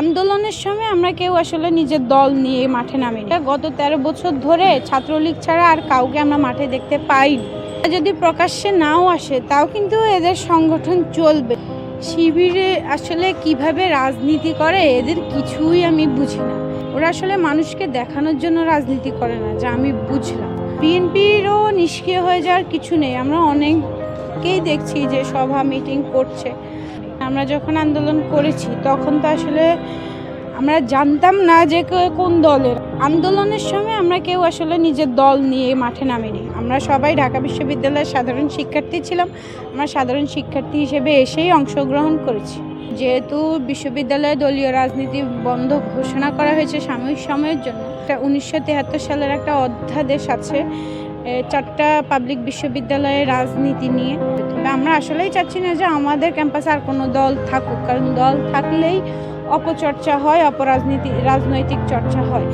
আন্দোলনের সময় আমরা কেউ আসলে নিজের দল নিয়ে মাঠে নামিনি। গত তেরো বছর ধরে ছাত্রলীগ ছাড়া আর কাউকে আমরা মাঠে দেখতে পাইনি। যদি প্রকাশ্যে নাও আসে, তাও কিন্তু এদের সংগঠন চলবে। শিবিরে আসলে কীভাবে রাজনীতি করে, এদের কিছুই আমি বুঝি না। ওরা আসলে মানুষকে দেখানোর জন্য রাজনীতি করে না, যা আমি বুঝলাম। বিএনপিরও নিষ্ক্রিয় হয়ে যাওয়ার কিছু নেই। আমরা অনেককেই দেখছি যে সভা, মিটিং করছে। আমরা যখন আন্দোলন করেছি, তখন তো আসলে আমরা জানতাম না যে কোন দলের। আন্দোলনের সময় আমরা কেউ আসলে নিজের দল নিয়ে মাঠে নামিনি। আমরা সবাই ঢাকা বিশ্ববিদ্যালয়ের সাধারণ শিক্ষার্থী ছিলাম। আমরা সাধারণ শিক্ষার্থী হিসেবে এসেই অংশগ্রহণ করেছি। যেহেতু বিশ্ববিদ্যালয়ে দলীয় রাজনীতি বন্ধ ঘোষণা করা হয়েছে সাময়িক সময়ের জন্য উনিশশো সালের একটা অধ্যাদেশ আছে। চারটা পাবলিক বিশ্ববিদ্যালয়ের রাজনীতি নিয়ে। তবে আমরা আসলেই চাচ্ছি না যে আমাদের ক্যাম্পাসে আর কোনো দল থাকুক, কারণ দল থাকলেই অপচর্চা হয়, অপরাজনীতি, রাজনৈতিক চর্চা হয়।